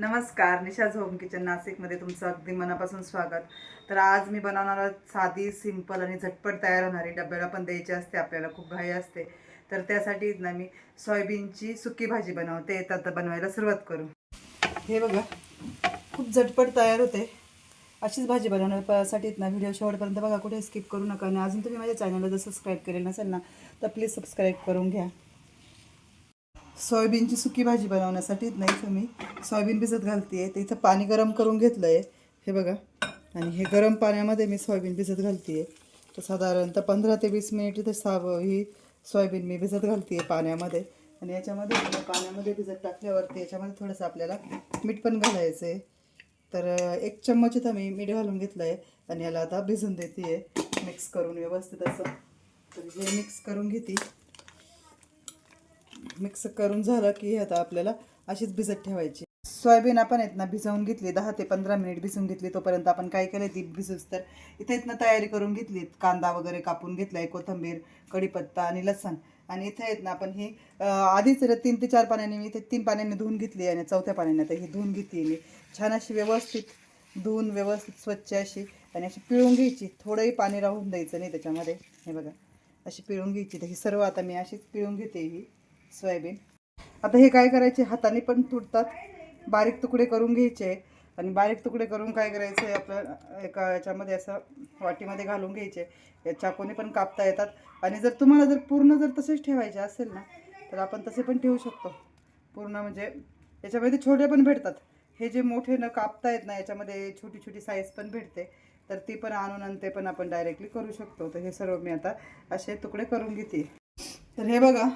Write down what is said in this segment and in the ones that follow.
नमस्कार निशाज home kitchen नाशिकमध्ये तुमचं अगदी मनापासून स्वागत. तर आज मी बनवणार साधी सिंपल आणि झटपट तयार होणारी डब्याला पण द्यायची असते आपल्याला खूप घाई असते. तर त्यासाठी ना मी सोयाबीनची सुकी भाजी बनवते तर आता बनवायला सुरुवात करू. हे बघा खूप झटपट तयार होते. अशीच भाजी बनवण्यासाठी ना व्हिडिओ शेवटपर्यंत बघा कुठे स्किप करू नका. आणि अजून तुम्ही माझ्या चॅनलला जर सबस्क्राईब केले नसेल ना तर प्लीज सबस्क्राईब करून घ्या. सोयाबीनची सुकी भाजी बनवण्यासाठी नाही तुम्ही सोयाबीन भिजत घालते तर इथं पाणी गरम करून घेतलं आहे हे बघा. आणि हे गरम पाण्यामध्ये मी सोयाबीन भिजत घालते तर साधारणतः पंधरा ते वीस मिनिट इथे साव ही सोयाबीन मी भिजत घालते पाण्यामध्ये. आणि याच्यामध्ये पाण्यामध्ये भिजत टाकल्यावरती याच्यामध्ये थोडंसं आपल्याला मीठ पण घालायचं आहे तर एक चम्मच इथं मी मीठ घालून घेतलं आहे आणि याला आता भिजून देते आहे मिक्स करून व्यवस्थित असं. तर हे मिक्स करून घेते. मिक्स करून झालं की आता आपल्याला अशीच भिजत ठेवायची. सोयाबीन आपण आहेत ना भिजवून घेतली दहा ते पंधरा मिनिट भिजवून घेतली तोपर्यंत आपण काय केलं ती भिजूच तर इथे इथनं तयारी करून घेतली कांदा वगैरे कापून घेतलाय कोथिंबीर कढीपत्ता आणि लसण. आणि इथे आहेत ना आपण ही आधीच र- तीन ते चार पाण्याने मी इथे तीन पाण्याने धुवून घेतली आणि चौथ्या पाण्याने आता ही धुवून घेतली मी. छान अशी व्यवस्थित धुवून व्यवस्थित स्वच्छ अशी आणि अशी पिळून घ्यायची. थोडंही पाणी राहून द्यायचं नाही त्याच्यामध्ये. हे बघा अशी पिळून घ्यायची. तर ही सर्व आता मी अशीच पिळून घेते ही सोयाबीन. आता हे काय करायचे? हाताने पण तुटतात. बारीक तुकडे करून घ्यायचे. आणि बारीक तुकडे करून काय करायचं आहे आपलं एका याच्यामध्ये असं वाटीमध्ये घालून घ्यायचे. या चाकूने पण कापता येतात. आणि जर तुम्हाला जर पूर्ण जर तसेच ठेवायचे असेल ना तर आपण तसे पण ठेवू शकतो. पूर्ण म्हणजे याच्यामध्ये छोटे पण भेटतात. हे जे मोठे न कापता येत ना याच्यामध्ये छोटी छोटी साईज पण भेटते. तर ती पण आणून आणि ते पण आपण डायरेक्टली करू शकतो. तर हे सर्व मी आता असे तुकडे करून घेते. तर हे बघा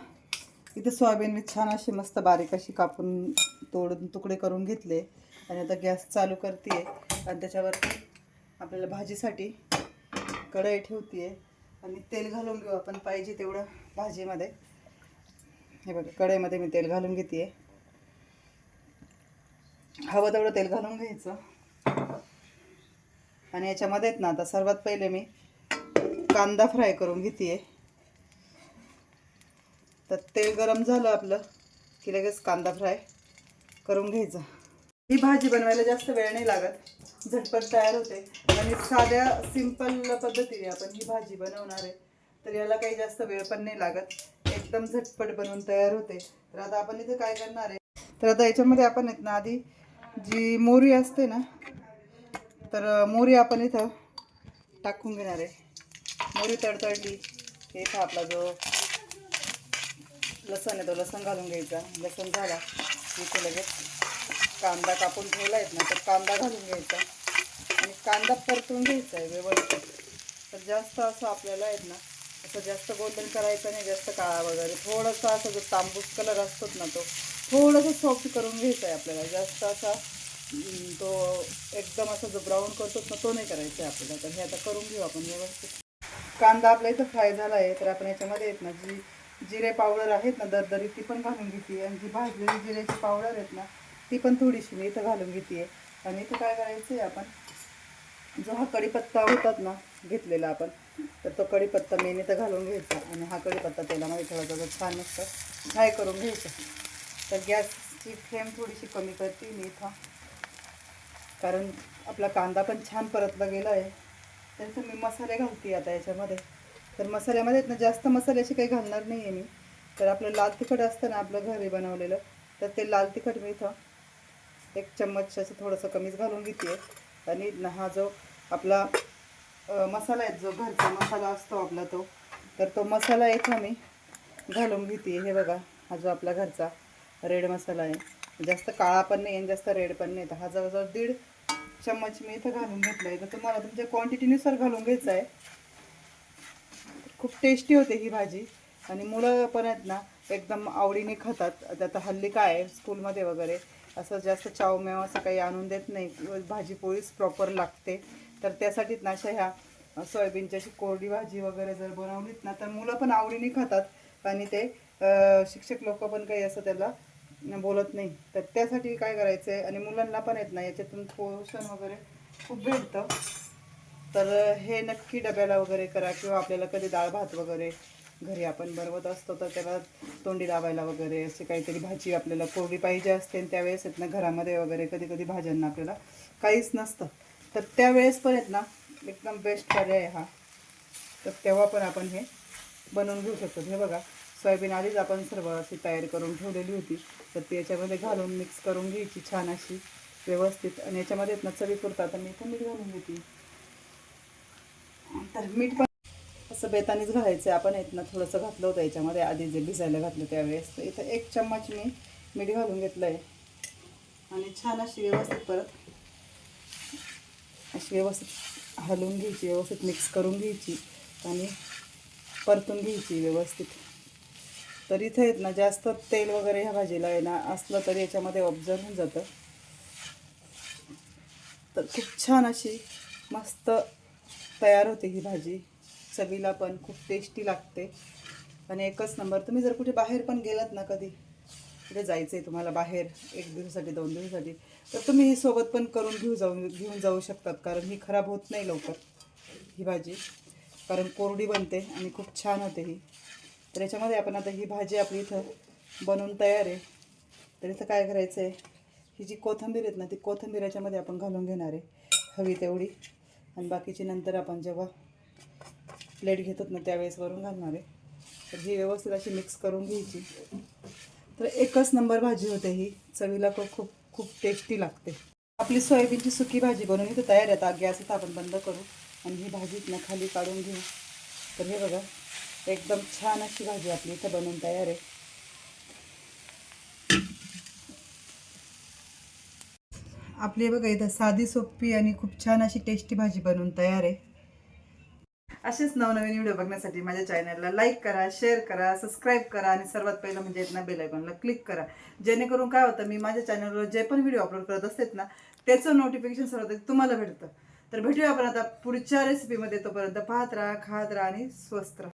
इथे सोयाबीन मी छान अशी मस्त बारीक अशी कापून तोडून तुकडे करून घेतले. आणि आता गॅस चालू करते आणि त्याच्यावरती आपल्याला भाजीसाठी कढई ठेवते आणि तेल घालून घेऊ आपण पाहिजे तेवढं भाजीमध्ये. हे बघा कढईमध्ये मी तेल घालून घेते हवं तेवढं तेल घालून घ्यायचं. आणि याच्यामध्ये आहेत ना आता सर्वात पहिले मी कांदा फ्राय करून घेते तर तेल गरम झालं आपलं की लगेच कांदा फ्राय करून घ्यायचा. ही भाजी बनवायला जास्त वेळ नाही लागत झटपट तयार होते. आणि साध्या सिंपल पद्धतीने आपण ही भाजी बनवणार आहे तर याला काही जास्त वेळ पण नाही लागत. एकदम झटपट बनवून तयार होते. तर आता आपण इथे काय करणार आहे? तर आता याच्यामध्ये आपण आहेत ना आधी जी मोरी असते ना तर मोरी आपण इथं टाकून घेणार आहे. मोरी तडतडली हे आपला जो लसण आहे तो लसण घालून घ्यायचा. लसण झाला इथे लगेच कांदा कापून ठेवला आहेत ना तर कांदा घालून घ्यायचा. आणि कांदा परतून घ्यायचा आहे व्यवस्थित. तर जास्त असं आपल्याला आहेत ना असं जास्त गोल्डन करायचं नाही जास्त काळा वगैरे. थोडंसं असं जो तांबूस कलर असतोच ना तो थोडंसं सॉफ्ट करून घ्यायचा आहे आपल्याला. जास्त असा तो एकदम असा जो ब्राऊन करतोच ना तो नाही करायचा आहे आपल्याला. तर हे आता करून घेऊ आपण व्यवस्थित. कांदा आपला इथं फ्राय झाला आहे तर आपण याच्यामध्ये आहेत ना जी जिरे पावडर आहेत ना दरदरी ती पण घालून घेते आणि जी भाजलेली जिऱ्याची पावडर आहेत ना ती पण थोडीशी मी इथं घालून घेते आणि इथं काय करायचं आहे आपण जो हा कढीपत्ता होतात ना घेतलेला आपण तर तो कढीपत्ता मेन इथं घालून घ्यायचा. आणि हा कढीपत्ता तेलामध्ये थोडा थोडं छान मस्त फ्राय करून घ्यायचा तर गॅसची फ्लेम थोडीशी कमी करते मी इथं. कारण आपला कांदा पण छान परतला गेला आहे त्यानंतर मी मसाले घालते आता याच्यामध्ये. तर मसाल्यामध्ये ना जास्त मसाले असे काही घालणार नाही आहे मी. तर आपलं लाल तिखट असतं ना आपलं घरी बनवलेलं तर ते लाल तिखट मी इथं एक चम्मच असं थोडंसं कमीच घालून घेते आणि हा जो आपला मसाला आहे जो घरचा मसाला असतो आपला तो तर तो मसाला इथं मी घालून घेते हे बघा हा जो आपला घरचा रेड मसाला आहे. जास्त काळा पण नाही आणि जास्त रेड पण नाही. तर हा जवळजवळ दीड चम्मच मी इथं घालून घेतला आहे तर तुम्हाला तुमच्या क्वांटिटीनुसार घालून घ्यायचा आहे. खूप टेस्टी होते ही भाजी. आणि मुलं पण आहेत ना एकदम आवडीने खातात. आता हल्ली काय आहे स्कूलमध्ये वगैरे असं जास्त चावमेव असं काही आणून देत नाही. भाजी पोळीच प्रॉपर लागते. तर त्यासाठीच ना अशा ह्या सोयाबीनची अशी कोरडी भाजी वगैरे जर बनवलीत ना तर मुलं पण आवडीने खातात. आणि ते शिक्षक लोक पण काही असं त्याला बोलत नाही. तर त्यासाठी काय करायचं आहे आणि मुलांना पण येत नाही याच्यातून पोषण वगैरे खूप भेटतं. तर हे नक्की डब्याला वगैरे करा किंवा आपल्याला कधी डाळ भात वगैरे घरी आपण बनवत असतो तर त्याला तोंडी लावायला वगैरे असे काहीतरी भाजी आपल्याला कोरडी पाहिजे असते आणि त्यावेळेस आहेत ना घरामध्ये वगैरे कधी कधी भाज्यांना आपल्याला काहीच नसतं. तर त्यावेळेस पण आहेत ना एकदम बेस्ट पर्याय आहे हा. तर तेव्हा पण आपण हे बनवून घेऊ शकतो. हे बघा सोयाबीन आधीच आपण सर्व अशी तयार करून ठेवलेली होती. तर ती याच्यामध्ये घालून मिक्स करून घ्यायची छान अशी व्यवस्थित. आणि याच्यामध्ये आहेत ना चवीपुरता तर मी इथं मीठ घालून घेते. तर मीठ पण असं बेतानीच घालायचं आहे. आपण इथनं थोडंसं घातलं होतं याच्यामध्ये आधी जे भिजायला घातलं त्यावेळेस. तर इथं एक चम्मच मी मीठ घालून घेतलं आहे आणि छान अशी व्यवस्थित परत अशी व्यवस्थित हलवून घ्यायची व्यवस्थित मिक्स करून घ्यायची आणि परतून घ्यायची व्यवस्थित. तर इथं आहेत ना जास्त तेल वगैरे ह्या भाजीला आहे ना असलं तरी याच्यामध्ये ऑब्झर्व होऊन जातं. तर खूप छान अशी मस्त तयार होते ही भाजी. चवीला पण खूप टेस्टी लागते. आणि एकच नंबर तुम्ही जर कुठे बाहेर पण गेलात ना कधी कुठे जायचं आहे तुम्हाला बाहेर एक दिवसासाठी दोन दिवसासाठी तर तुम्ही ही सोबत पण करून घेऊ जाऊ घेऊन जाऊ शकतात. कारण ही खराब होत नाही लवकर ही भाजी. कारण कोरडी बनते आणि खूप छान होते ही. तर याच्यामध्ये आपण आता ही भाजी आपली इथं बनवून तयार आहे. तर इथं काय करायचं आहे ही जी कोथिंबीर आहेत ना ती कोथिंबीर याच्यामध्ये आपण घालून घेणार आहे. हवी तेवढी. आणि बाकीचे नंतर आपण जेव्हा प्लेट घेतात ना त्यावेळेस वरून घालणार आहे. तर ही व्यवस्थित अशी मिक्स करून घ्यायची. तर एकच नंबर भाजी होते ही. चवीला खूप खूप खूप टेस्टी लागते. आपली सोयाबीनची सुकी भाजी बनवून इथं तयार आहे. आता गॅस इथं आपण बंद करू आणि ही भाजी खाली काढून घेऊ. तर हे बघा एकदम छान अशी भाजी आपली इथं बनवून तयार आहे. आपली हे बघा इथं साधी सोपी आणि खूप छान अशी टेस्टी भाजी बनवून तयार आहे. असेच नवनवीन व्हिडिओ बघण्यासाठी माझ्या चॅनलला लाईक करा शेअर करा सबस्क्राईब करा आणि सर्वात पहिलं म्हणजे आहेत ना बेल आयकॉनला क्लिक करा. जेणेकरून काय होतं मी माझ्या चॅनलवर जे पण व्हिडिओ अपलोड करत असते ना त्याचं नोटिफिकेशन सर्वात तुम्हाला भेटतं. तर भेटूया आपण आता पुढच्या रेसिपीमध्ये तोपर्यंत पाहत राहा खात राहा आणि स्वस्त राहा.